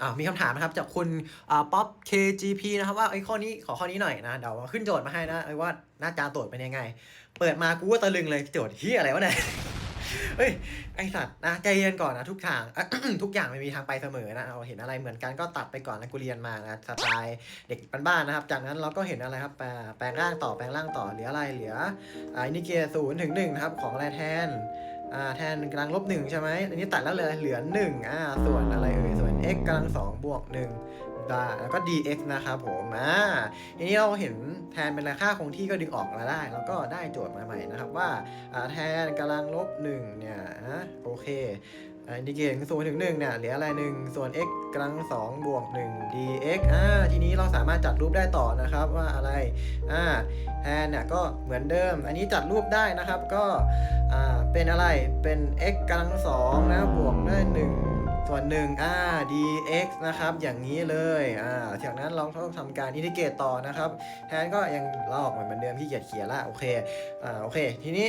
อ่ามีคำถามนะครับจากคุณป๊อป KGP นะครับว่าไอ้ข้อนี้ขอข้อนี้หน่อยนะ เดี๋ยวขึ้นโจทย์มาให้นะไอ้ว่าหน้าจาโจทย์เป็นยังไง เปิดมากูก็ตะลึงเลยโจทย์ที่อะไรวะเนี่ยเฮ้ยไอสัตว์นะใจเย็นก่อนนะทุกทางทุกอย่างมันมีทางไปเสมอนะเราเห็นอะไรเหมือนกันก็ตัดไปก่อนนะกูเรียนมานะสไตล์เด็กบ้านๆนะครับ จากนั้นเราก็เห็นอะไรครับ แปลงร่างต่อแปลงร่างต่อเหลืออะไรเหลืออ่าอินิเกตศูนย์ถึงหนึ่งนะครับของอะไรแทน อ่าแทนกำลังลบหนึ่งใช่ไหมอันนี้ตัดแล้วเลยเหลือหนึ่งอ่าส่วนอะไรเอ่ยส่วน x กำลังสองบวกหนึ่งได้แล้วก็ dx นะครับผมอ่าทีนี้เราเห็นแทนเป็นราค่าคงที่ก็ดึงออกมาได้ แล้วก็ได้โจทย์มาใหม่นะครับว่าอ่าแทนกำลังลบหนึ่งเนี่ยนะโอเค อินดิเกตคือศูนย์ถึงหนึ่งเนี่ยเหลืออะไรหนึ่งส่วน x กำลังสองบวกหนึ่ง dx อ่าทีนี้เราสามารถจัดรูปได้ต่อนะครับว่าอะไรอ่าแทนเนี่ยก็เหมือนเดิม อันนี้จัดรูปได้นะครับก็อ่าเป็นอะไรเป็น x กำลังสองนะบวกด้วยหนึ่งส่วนหนึ่งอ่า dx นะครับ อย่างนี้เลยอ่าจากนั้นเราต้องทำการอินดิเกรตต่อนะครับ แทนก็ยังลอกเหมือนเดิมที่เกียจเขียนละโอเคอ่าโอเค ทีนี้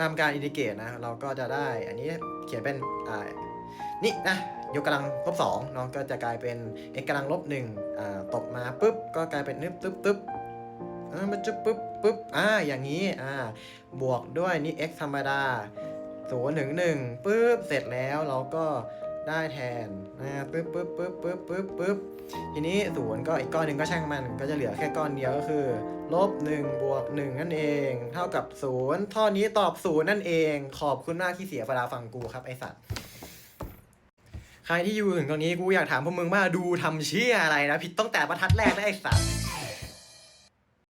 ทำการอินดิเกรตนะ เราก็จะได้อันนี้ ขียนเป็นอ่านี่นะยกกำลังลบสองเนาะก็จะกลายเป็น x กำลังลบหนึ่งอ่าตกมาปุ๊บก็กลายเป็นนึบตึ๊บตึ๊บอ่ามันจะปุ๊บปุ๊บอ่าอย่างนี้อ่าบวกด้วยนี่ x ธรรมดาศูนย์ถึงหนึ่งปุ๊บเสร็จแล้วเราก็ ได้แทนนะปุ๊บปุ๊บปุ๊บปุ๊บปุ๊บปุ๊บทีนี้ศูนย์ก็อีกก้อนหนึ่งก็ช่างมัน ก็จะเหลือแค่ก้อนเดียวก็คือลบ1บวก1นั่นเอง เท่ากับ0ท่อนี้ตอบ0นั่นเอง ขอบคุณมากที่เสียเวลาฟังกูครับไอสัตว์ใครที่อยู่ถึงตรงนี้กูอยากถามพวกมึงว่าดูทำเชี่ยอะไรนะผิดตั้งแต่บรรทัดแรกนะไอสัตว์